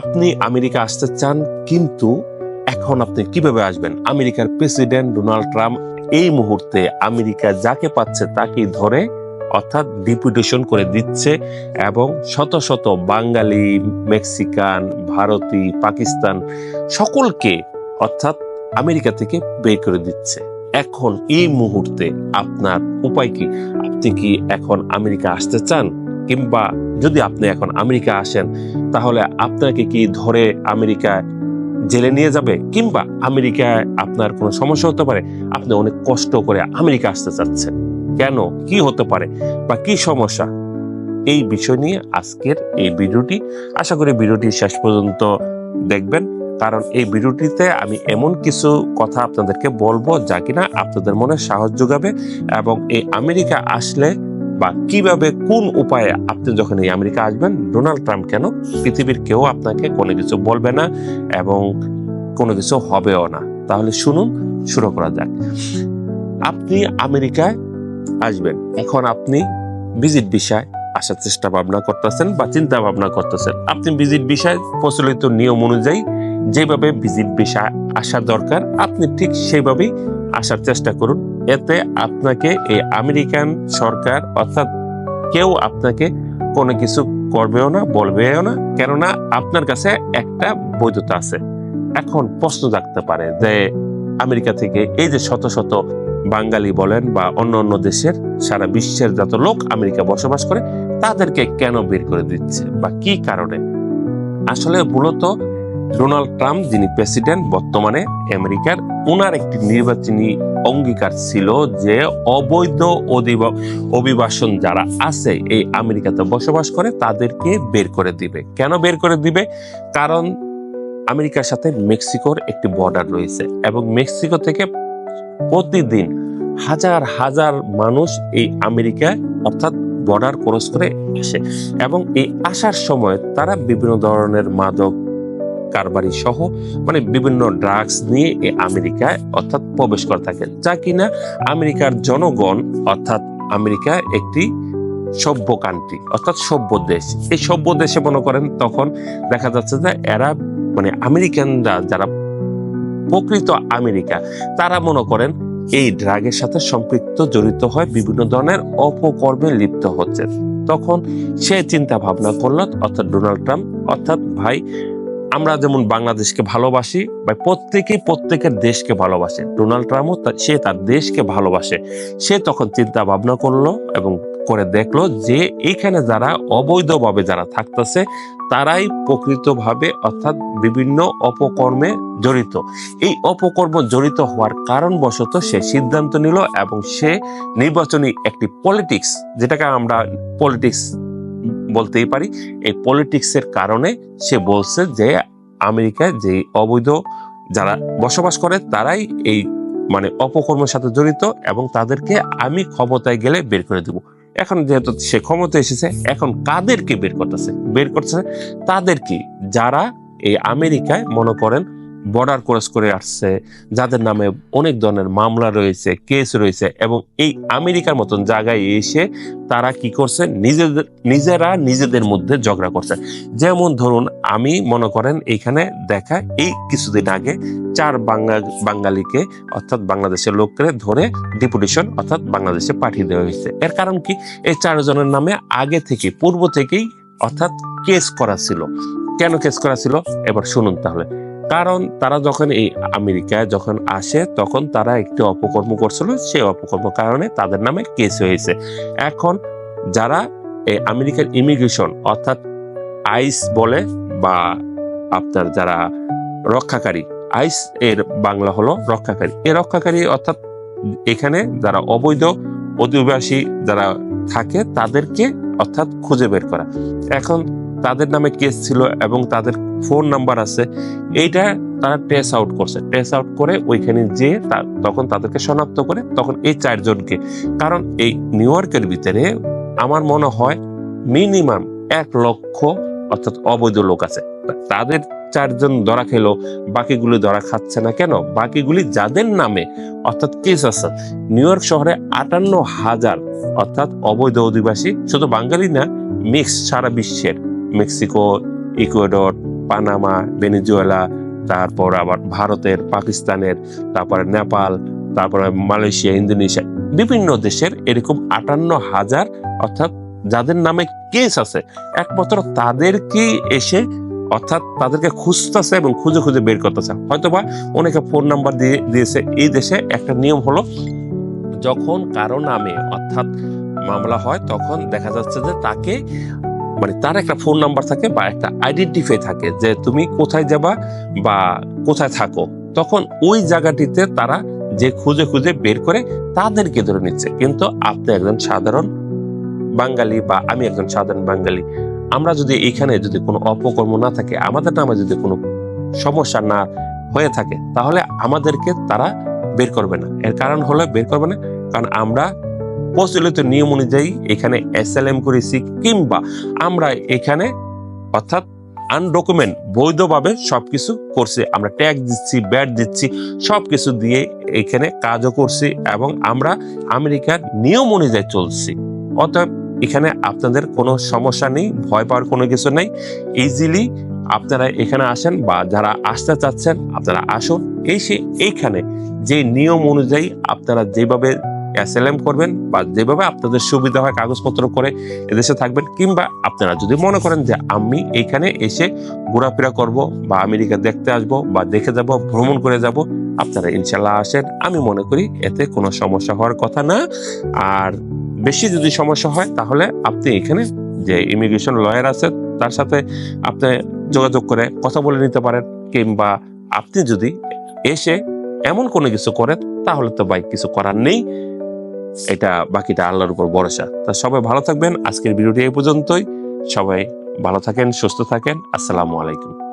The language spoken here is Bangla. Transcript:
আপনি আমেরিকা আসতে চান, কিন্তু এখন আপনি কীভাবে আসবেন? আমেরিকার প্রেসিডেন্ট ডোনাল্ড ট্রাম্প এই মুহূর্তে আমেরিকা যাকে পাচ্ছে তাকেই ধরে, অর্থাৎ ডিপুটেশন করে দিচ্ছে এবং শত শত বাঙালি, মেক্সিকান, ভারতী, পাকিস্তান সকলকে, অর্থাৎ আমেরিকা থেকে বের করে দিচ্ছে। এখন এই মুহূর্তে আপনার উপায় কি? আপনি কি এখন আমেরিকা আসতে চান? কিংবা যদি আপনি এখন আমেরিকা আসেন, তাহলে আপনাকে কি ধরে আমেরিকা জেলে নিয়ে যাবে? কিংবা আমেরিকায় আপনার কোনো সমস্যা হতে পারে? আপনি অনেক কষ্ট করে আমেরিকা আসতে চাচ্ছেন। কেন? কি হতে পারে? বা কি সমস্যা? এই বিষয় নিয়ে আজকের এই ভিডিওটি। আশা করি ভিডিওটি শেষ পর্যন্ত দেখবেন। কারণ এই ভিডিওটিতে আমি এমন কিছু কথা আপনাদেরকে বলব যা কিনা আপনাদের মনে সাহস যোগাবে এবং এই আমেরিকা আসলে বা কীভাবে কোন উপায়ে আপনি যখন এই আমেরিকা আসবেন, ডোনাল্ড ট্রাম্প কেন? পৃথিবীর কেউ আপনাকে কোনো কিছু বলবে না এবং কোনো কিছু হবেও না। তাহলে শুনুন, শুরু করা যাক। আপনি আমেরিকায় আসবেন। এখন আপনি ভিজিট বিষয় আসার চেষ্টা ভাবনা করতেছেন বা চিন্তা ভাবনা করতেছেন। আপনি ভিজিট বিষয় প্রচলিত নিয়ম অনুযায়ী যেভাবে ভিজিট বিষয় আসা দরকার, আপনি ঠিক সেইভাবেই আসার চেষ্টা করুন। এতে আপনাকে এই আমেরিকান সরকার, অর্থাৎ কেউ আপনাকে কোনো কিছু করবেও না, বলবেও না, কেননা আপনার কাছে একটা বৈধতা আছে। এখন প্রশ্ন জাগতে পারে যে আমেরিকা থেকে এই যে শত শত বাঙালি বলেন বা অন্য অন্য দেশের সারা বিশ্বের যত লোক আমেরিকা বসবাস করে, তাদেরকে কেন বের করে দিচ্ছে বা কি কারণে? আসলে মূলত ডোনাল্ড ট্রাম্প, যিনি প্রেসিডেন্ট, বর্তমানে আমেরিকার ওনার একটি নির্বাচনী অঙ্গীকার ছিল যে অবৈধ অভিবাসন যারা আছে এই আমেরিকাতে বসবাস করে, তাদেরকে বের করে দিবে। কেন বের করে দিবে? কারণ আমেরিকার সাথে মেক্সিকোর একটি বর্ডার রয়েছে এবং মেক্সিকো থেকে প্রতিদিন হাজার হাজার মানুষ এই আমেরিকায় অর্থাৎ বর্ডার ক্রস করে আসে এবং এই আসার সময় তারা বিভিন্ন ধরনের মাদক কারবারি সহ মানে বিভিন্ন ড্রাগস নিয়ে এ আমেরিকায় অর্থাৎ প্রবেশ করে থাকে যা কিনা আমেরিকার জনগণ অর্থাৎ আমেরিকা একটি সভ্য কান্ট্রি অর্থাৎ সভ্য দেশ। এই সভ্য দেশে মনে করেন তখন দেখা যাচ্ছে যে এরা মানে আমেরিকানরা যারা প্রকৃত আমেরিকা, তারা মনে করেন এই ড্রাগের সাথে সম্পৃক্ত, জড়িত হয় বিভিন্ন ধরনের অপকর্মে লিপ্ত হচ্ছে। তখন সে চিন্তা ভাবনা করল, অর্থাৎ ডোনাল্ড ট্রাম্প, অর্থাৎ ভাই আমরা যেমন বাংলাদেশকে ভালোবাসি বা প্রত্যেকেই প্রত্যেকের দেশকে ভালোবাসে, ডোনাল্ড ট্রাম্পও সে তার দেশকে ভালোবাসে। সে তখন চিন্তা ভাবনা করল এবং করে দেখল যে এখানে যারা অবৈধভাবে যারা থাকতেছে, তারাই প্রকৃতভাবে অর্থাৎ বিভিন্ন অপকর্মে জড়িত। এই অপকর্ম জড়িত হওয়ার কারণবশত সে সিদ্ধান্ত নিল এবং সে নির্বাচনী একটি পলিটিক্স, যেটাকে আমরা পলিটিক্স বলতেই পারি, এই পলিটিক্সের কারণে সে বলছে যে আমেরিকায় যে অবৈধ যারা বসবাস করে, তারাই এই মানে অপকর্মের সাথে জড়িত এবং তাদেরকে আমি ক্ষমতায় গেলে বের করে দেব। এখন যেহেতু সে ক্ষমতা এসেছে, এখন কাদেরকে বের করতেছে? বের করতেছে তাদেরকে যারা এই আমেরিকায় মনে করেন বর্ডার ক্রস করে আসছে, যাদের নামে অনেক ধরনের মামলা রয়েছে কেস রয়েছে এবং এই আমেরিকার মতন জায়গায় এসে তারা কি করছে? নিজেদের, নিজেরা নিজেদের মধ্যে ঝগড়া করছে। যেমন ধরুন, আমি মনে করেন এইখানে দেখা এই কিছুদিন আগে চার বাঙ্গা বাঙালিকে অর্থাৎ বাংলাদেশের লোককে ধরে ডিপুটেশন অর্থাৎ বাংলাদেশে পাঠিয়ে দেওয়া হয়েছে। এর কারণ কি? এই চারজনের নামে আগে থেকে, পূর্ব থেকেই অর্থাৎ কেস করা ছিল। কেন কেস করা ছিল? এবার শুনুন তাহলে। কারণ তারা যখন এই আমেরিকায় যখন আসে, তখন তারা একটি অপকর্ম করছিল। সেই অপকর্ম কারণে তাদের নামে কেস হয়েছে। এখন যারা এই আমেরিকার ইমিগ্রেশন অর্থাৎ আইস বলে বা আপনার যারা রক্ষাকারী, আইস এর বাংলা হলো রক্ষাকারী। এই রক্ষাকারী অর্থাৎ এখানে যারা অবৈধ অধিবাসী যারা থাকে, তাদেরকে অর্থাৎ খুঁজে বের করা। এখন তাদের নামে কেস ছিল এবং তাদের ফোন নাম্বার আছে। এইটা তারা ট্রেস আউট করছে। ট্রেস আউট করে ওইখানে যে তখন তাদেরকে শনাক্ত করে তখন এই চারজনকে। কারণ এই নিউ ইয়র্কের ভিতরে আমার মনে হয় মিনিমাম এক লক্ষ অর্থাৎ অবৈধ লোক আছে। তাদের চারজন ধরা খেলো, বাকিগুলি ধরা খাচ্ছে না কেন? বাকিগুলি যাদের নামে অর্থাৎ কেস আছে। নিউ ইয়র্ক শহরে আটান্ন হাজার অর্থাৎ অবৈধ অধিবাসী, শুধু বাঙালি না মিক্স সারা বিশ্বের। মেক্সিকো, ইকুয়েডর, পানামা, ভেনিজুয়েলা, তারপর আবার ভারতের, পাকিস্তানের, তারপরে নেপাল, তারপরে মালয়েশিয়া, ইন্দোনেশিয়া, বিভিন্ন দেশের এরকম আটান্ন হাজার, অর্থাৎ যাদের নামে কেস আছে, একমাত্র তাদেরকেই এসে, অর্থাৎ তাদেরকে খুঁজতেছে এবং খুঁজে খুঁজে বের করতেছে। হয়তোবা অনেকে ফোন নাম্বার দিয়ে দিয়েছে, এই দেশে একটা নিয়ম হলো, যখন কারও নামে অর্থাৎ মামলা হয়, তখন দেখা যাচ্ছে যে তাকে মানে তার একটা ফোন নাম্বার থাকে বা একটা আইডেন্টিফাই থাকে যে তুমি কোথায় যাবা বা কোথায় থাকো। তখন ওই জায়গাটিতে তারা যে খুঁজে খুঁজে বের করে তাদেরকে ধরে নিচ্ছে। কিন্তু আপনি একজন সাধারণ বাঙালি বা আমি একজন সাধারণ বাঙালি, আমরা যদি এখানে যদি কোনো অপকর্ম না থাকে, আমাদের নামে যদি কোনো সমস্যা না হয়ে থাকে, তাহলে আমাদেরকে তারা বের করবে না। এর কারণ হলো বের করবে না। কারণ আমরা প্রচলিত নিয়ম অনুযায়ী এখানে এসএলএম করেছি কিংবা আমরা এখানে অর্থাৎ আনডকুমেন্ট বৈধভাবে সবকিছু করছি। আমরা ট্যাক্স দিচ্ছি ব্যাট দিচ্ছি, সবকিছু দিয়ে এখানে কাজও করছি এবং আমরা আমেরিকার নিয়ম অনুযায়ী চলছি। অতএব এখানে আপনাদের কোনো সমস্যা নেই, ভয় পাওয়ার কোনো কিছু নেই। ইজিলি আপনারা এখানে আসেন বা যারা আসতে চাচ্ছেন, আপনারা আসুন। এসে এইখানে যে নিয়ম অনুযায়ী আপনারা যেভাবে এসএলএম করবেন বা যেভাবে আপনাদের সুবিধা হয় কাগজপত্র করে এদেশে থাকবেন, কিংবা আপনারা যদি মনে করেন যে আমি এখানে এসে ঘোরাফেরা করব বা আমেরিকা দেখতে আসব বা দেখে যাব, ভ্রমণ করে যাব, আপনারা ইনশাল্লাহ আসেন। আমি মনে করি এতে কোনো সমস্যা হওয়ার কথা না। আর বেশি যদি সমস্যা হয়, তাহলে আপনি এখানে যে ইমিগ্রেশন লয়ার আছে, তার সাথে আপনি যোগাযোগ করে কথা বলে নিতে পারেন, কিংবা আপনি যদি এসে এমন কোনো কিছু করেন, তাহলে তো বাইক কিছু করার নেই। এটা বাকিটা আল্লাহর উপর ভরসা। তা সবাই ভালো থাকবেন। আজকের ভিডিওটি এই পর্যন্তই। সবাই ভালো থাকেন, সুস্থ থাকেন। আসসালামু আলাইকুম।